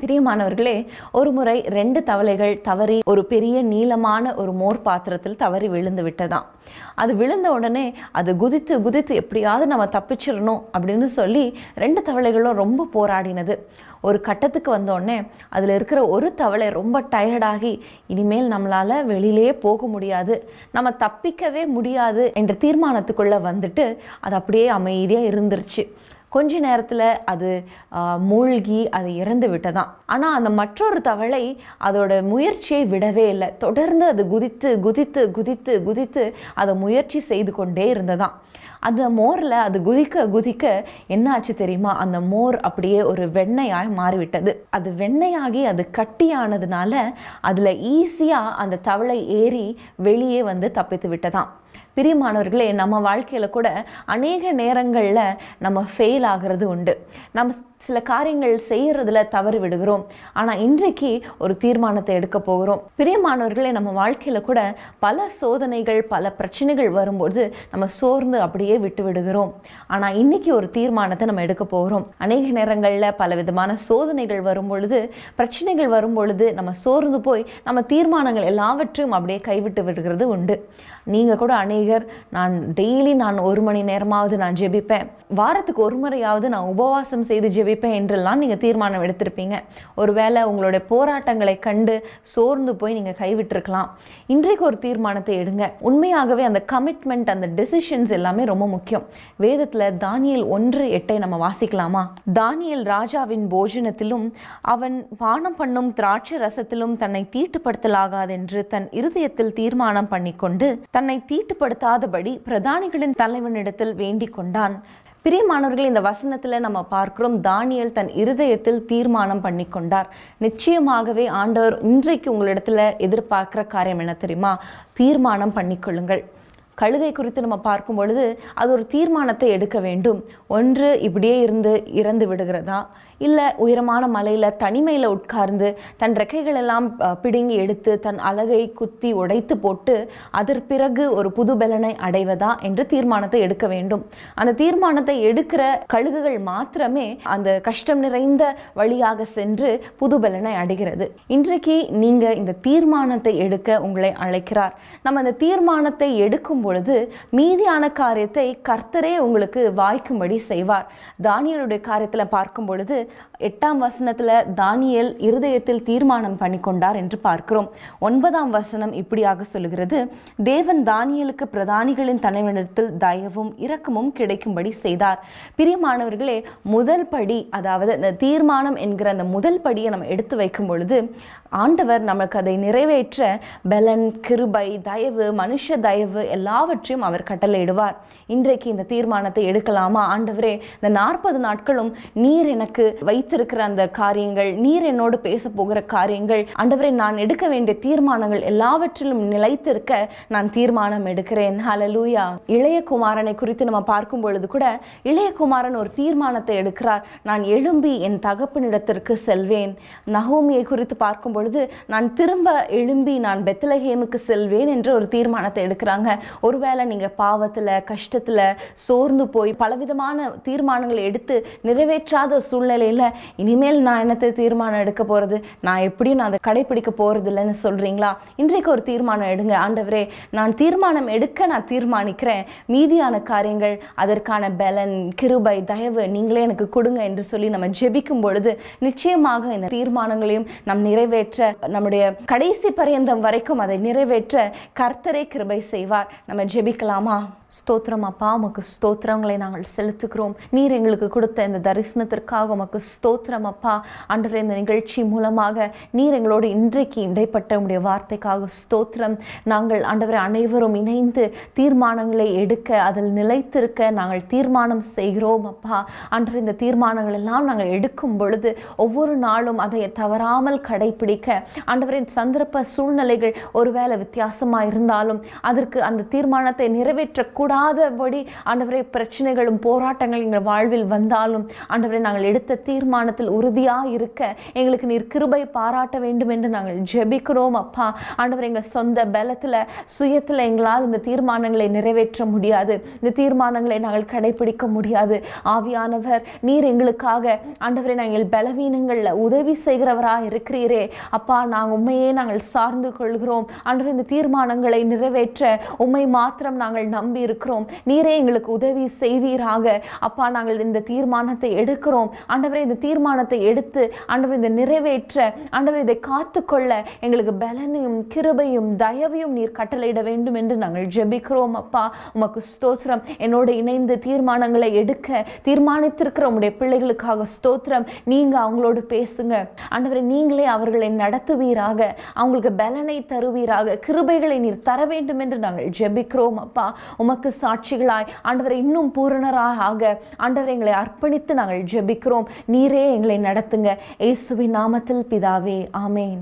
பிரியமானவர்களே ஒரு முறை ரெண்டு தவளைகள் தவறி ஒரு பெரிய நீளமான ஒரு மோர் பாத்திரத்தில் தவறி விழுந்து விட்டதாம். அது விழுந்த உடனே அது குதித்து குதித்து எப்படியாவது நம்ம தப்பிச்சிடணும் அப்படின்னு சொல்லி ரெண்டு தவளைகளும் ரொம்ப போராடினது. ஒரு கட்டத்துக்கு வந்தோடனே அதில் இருக்கிற ஒரு தவளை ரொம்ப டயர்டாகி இனிமேல் நம்மளால் வெளியிலேயே போக முடியாது நம்ம தப்பிக்கவே முடியாது என்ற தீர்மானத்துக்குள்ளே வந்துட்டு அது அப்படியே அமைதியாக இருந்துருச்சு. கொஞ்ச நேரத்தில் அது மூழ்கி அது இறந்து விட்டதாம். ஆனால் அந்த மற்றொரு தவளை அதோட முயற்சியை விடவே இல்லை. தொடர்ந்து அது குதித்து குதித்து குதித்து குதித்து அதை முயற்சி செய்து கொண்டே இருந்ததாம். அந்த மோரில் அது குதிக்க குதிக்க என்னாச்சு தெரியுமா? அந்த மோர் அப்படியே ஒரு வெண்ணெயாய் மாறிவிட்டது. அது வெண்ணையாகி அது கட்டியானதுனால அதில் ஈஸியாக அந்த தவளை ஏறி வெளியே வந்து தப்பித்து விட்டதாம். பிரியமானவர்களே நம்ம வாழ்க்கையில் கூட அநேக நேரங்களில் நம்ம ஃபெயில் ஆகிறது உண்டு. நம்ம சில காரியங்கள் செய்கிறதுல தவறு விடுகிறோம். ஆனால் இன்றைக்கு ஒரு தீர்மானத்தை எடுக்க போகிறோம். பிரியமானவர்களே நம்ம வாழ்க்கையில் கூட பல சோதனைகள் பல பிரச்சனைகள் வரும்போது நம்ம சோர்ந்து அப்படியே விட்டு விடுகிறோம். ஆனால் இன்றைக்கி ஒரு தீர்மானத்தை நம்ம எடுக்க போகிறோம். அநேக நேரங்களில் பல விதமான சோதனைகள் வரும் பொழுது பிரச்சனைகள் வரும் பொழுது நம்ம சோர்ந்து போய் நம்ம தீர்மானங்கள் எல்லாவற்றையும் அப்படியே கைவிட்டு விடுகிறது உண்டு. நீங்கள் கூட அநேகர் நான் டெய்லி நான் ஒரு மணி நேரமாவது நான் ஜெபிப்பேன். வாரத்துக்கு ஒரு முறையாவது நான் உபவாசம் செய்து ஜெபிப்பேன் என்றெல்லாம் நீங்கள் தீர்மானம் எடுத்திருப்பீங்க. ஒருவேளை உங்களுடைய போராட்டங்களை கண்டு சோர்ந்து போய் நீங்கள் கைவிட்டிருக்கலாம். இன்றைக்கு ஒரு தீர்மானத்தை எடுங்க. உண்மையாகவே அந்த கமிட்மெண்ட் அந்த டெசிஷன்ஸ் எல்லாமே ரொம்ப முக்கியம். வேதத்தில் தானியல் ஒன்று எட்டை நம்ம வாசிக்கலாமா? தானியல் ராஜாவின் போஜனத்திலும் அவன் பானம் பண்ணும் திராட்சை ரசத்திலும் தன்னை தீட்டுப்படுத்தலாகாதென்று தன் இருதயத்தில் தீர்மானம் பண்ணிக்கொண்டு தன்னை தீட்டுப்படுத்தாதபடி பிரதானிகளின் தலைவனிடத்தில் வேண்டிக் கொண்டான். பிரியமானவர்கள் இந்த வசனத்தில் நம்ம பார்க்கிறோம் தானியல் தன் இருதயத்தில் தீர்மானம் பண்ணி கொண்டார். நிச்சயமாகவே ஆண்டவர் இன்றைக்கு உங்களிடத்துல எதிர்பார்க்கிற காரியம் என்ன தெரியுமா? தீர்மானம் பண்ணிக்கொள்ளுங்கள் கழுகை குறித்து நம்ம பார்க்கும் பொழுது அது ஒரு தீர்மானத்தை எடுக்க வேண்டும். ஒன்று இப்படியே இருந்து இறந்து விடுகிறதா? இல்லை உயரமான மலையில் தனிமையில் உட்கார்ந்து தன் ரெக்கைகள் எல்லாம் பிடுங்கி எடுத்து தன் அலகை குத்தி உடைத்து போட்டு அதற்கு பிறகு ஒரு புது பலனை அடைவதா என்று தீர்மானத்தை எடுக்க வேண்டும். அந்த தீர்மானத்தை எடுக்கிற கழுகுகள் மாத்திரமே அந்த கஷ்டம் நிறைந்த வழியாக சென்று புது பலனை அடைகிறது. இன்றைக்கு நீங்கள் இந்த தீர்மானத்தை எடுக்க உங்களை அழைக்கிறார். நம்ம அந்த தீர்மானத்தை எடுக்கும் பொழுது மீதியான காரியத்தை கர்த்தரே உங்களுக்கு வாய்க்கும்படி செய்வார். தானியலுடைய காரியத்தில் பார்க்கும் பொழுது எட்டாம் வசனத்தில் தானியல் இருதயத்தில் தீர்மானம் பண்ணி கொண்டார் என்று பார்க்கிறோம். ஒன்பதாம் வசனம் இப்படியாக சொல்லுகிறது தேவன் தானியலுக்கு பிரதானிகளின் தலைவனிடத்தில் தயவும் இரக்கமும் கிடைக்கும்படி செய்தார். பிரியமானவர்களே முதல் படி அதாவது இந்த தீர்மானம் என்கிற அந்த முதல் படியை நம்ம எடுத்து வைக்கும் பொழுது ஆண்டவர் நமக்கு அதை நிறைவேற்ற பலன் கிருபை தயவு மனுஷ தயவு எல்லாவற்றையும் அவர் கட்டளையிடுவார். இன்றைக்கு இந்த தீர்மானத்தை எடுக்கலாமா? ஆண்டவரே இந்த நாற்பது நாட்களும் நீர் எனக்கு வைத்திருக்கிற அந்த காரியங்கள் நீர் என்னோடு பேச போகிற காரியங்கள் ஆண்டவரே நான் எடுக்க வேண்டிய தீர்மானங்கள் எல்லாவற்றிலும் நிலைத்திருக்க நான் தீர்மானம் எடுக்கிறேன். ஹலலூயா இளைய குமாரனை குறித்து நம்ம பார்க்கும் பொழுது கூட இளைய குமாரன் ஒரு தீர்மானத்தை எடுக்கிறார். நான் எழும்பி என் தகப்பனிடத்திற்கு செல்வேன். நகோமியை குறித்து பார்க்கும் பொழுது நான் திரும்ப எழும்பி நான் பெத்லஹேமுக்கு செல்வேன் என்ற ஒரு தீர்மானத்தை எடுக்கிறாங்க. ஒருவேளை நீங்கள் பாவத்தில் கஷ்டத்தில் சோர்ந்து போய் பலவிதமான தீர்மானங்களை எடுத்து நிறைவேற்றாத சூழ்நிலையில் இனிமேல் நான் என்னத்தை தீர்மானம் எடுக்க போகிறது நான் எப்படியும் நான் அதை கடைப்பிடிக்க போகிறது இல்லைன்னு சொல்கிறீங்களா இன்றைக்கு ஒரு தீர்மானம் எடுங்க. ஆண்டவரே நான் தீர்மானம் எடுக்க நான் தீர்மானிக்கிறேன். மீதியான காரியங்கள் அதற்கான பலன் கிருபை தயவு நீங்களே எனக்கு கொடுங்க என்று சொல்லி நம்ம ஜெபிக்கும் பொழுது நிச்சயமாக இந்த தீர்மானங்களையும் நம் நிறைவேற்ற நம்முடைய கடைசி பரியந்தம் வரைக்கும் அதை நிறைவேற்ற கர்த்தரே கிருபை செய்வார். நம்ம ஜெபிக்கலாமா? ஸ்தோத்திரம் அப்பா உமக்கு ஸ்தோத்திரங்களை நாங்கள் செலுத்துகிறோம். நீர் எங்களுக்கு கொடுத்த இந்த தரிசனத்திற்காக உமக்கு ஸ்தோத்திரம் அப்பா. அன்று இந்த நிகழ்ச்சி மூலமாக நீர் எங்களோடு இன்றைக்கு இடைப்பட்ட உடைய வார்த்தைக்காக ஸ்தோத்திரம். நாங்கள் ஆண்டவரை அனைவரும் இணைந்து தீர்மானங்களை எடுக்க அதில் நிலைத்திருக்க நாங்கள் தீர்மானம் செய்கிறோம் அப்பா. அன்று இந்த தீர்மானங்கள் எல்லாம் நாங்கள் எடுக்கும் பொழுது ஒவ்வொரு நாளும் அதை தவறாமல் கடைபிடிக்க ஆண்டவரின் சந்தர்ப்ப சூழ்நிலைகள் ஒருவேளை வித்தியாசமாக இருந்தாலும் அதற்கு அந்த தீர்மானத்தை நிறைவேற்றக்கூடாதபடி ஆண்டவரே பிரச்சனைகளும் போராட்டங்கள் எங்கள் வாழ்வில் வந்தாலும் ஆண்டவரை நாங்கள் எடுத்த தீர்மானத்தில் உறுதியாக இருக்க எங்களுக்கு நீர் கிருபை பாராட்ட வேண்டும் என்று நாங்கள் ஜெபிக்கிறோம் அப்பா. ஆண்டவர் எங்கள் சொந்த பலத்தில் சுயத்தில் எங்களால் இந்த தீர்மானங்களை நிறைவேற்ற முடியாது. இந்த தீர்மானங்களை நாங்கள் கடைபிடிக்க முடியாது. ஆவியானவர் நீர் எங்களுக்காக ஆண்டவரை நாங்கள் பலவீனங்களில் உதவி செய்கிறவராக இருக்கிறீரே அப்பா நாங்கள் உண்மையே நாங்கள் சார்ந்து கொள்கிறோம். அன்று இந்த தீர்மானங்களை நிறைவேற்ற உண்மை மாத்திரம் நாங்கள் நம்பி இருக்கிறோம் நீரே எங்களுக்கு உதவி செய்வீராக. அப்பா நாங்கள் இந்த தீர்மானத்தை எடுக்கிறோம். ஆண்டவரே இந்த தீர்மானத்தை எடுத்து ஆண்டவர் இதை நிறைவேற்ற ஆண்டவர் இதை காத்துக்கொள்ள எங்களுக்கு பலனையும் கிருபையும் தயவையும் நீர் கட்டளையிட வேண்டும் என்று நாங்கள் ஜெபிக்கிறோம் அப்பா. உமக்கு ஸ்தோத்திரம். என்னோடு இணைந்து தீர்மானங்களை எடுக்க தீர்மானித்திருக்கிற உங்களுடைய பிள்ளைகளுக்காக ஸ்தோத்திரம். நீங்கள் அவங்களோடு பேசுங்க. ஆண்டவரை நீங்களே அவர்களை நடத்துவீராக அவங்களுக்கு பலனை தருவீராக கிருபைகளை நீர் தர வேண்டும் என்று நாங்கள் ஜெபிக்கிறோம் அப்பா. உமக்கு சாட்சிகளாய் ஆண்டவரை இன்னும் பூரணராக ஆக ஆண்டவரை எங்களை அர்ப்பணித்து நாங்கள் ஜெபிக்கிறோம். நீரே எங்களை நடத்துங்க. இயேசுவின் நாமத்தில் பிதாவே ஆமேன்.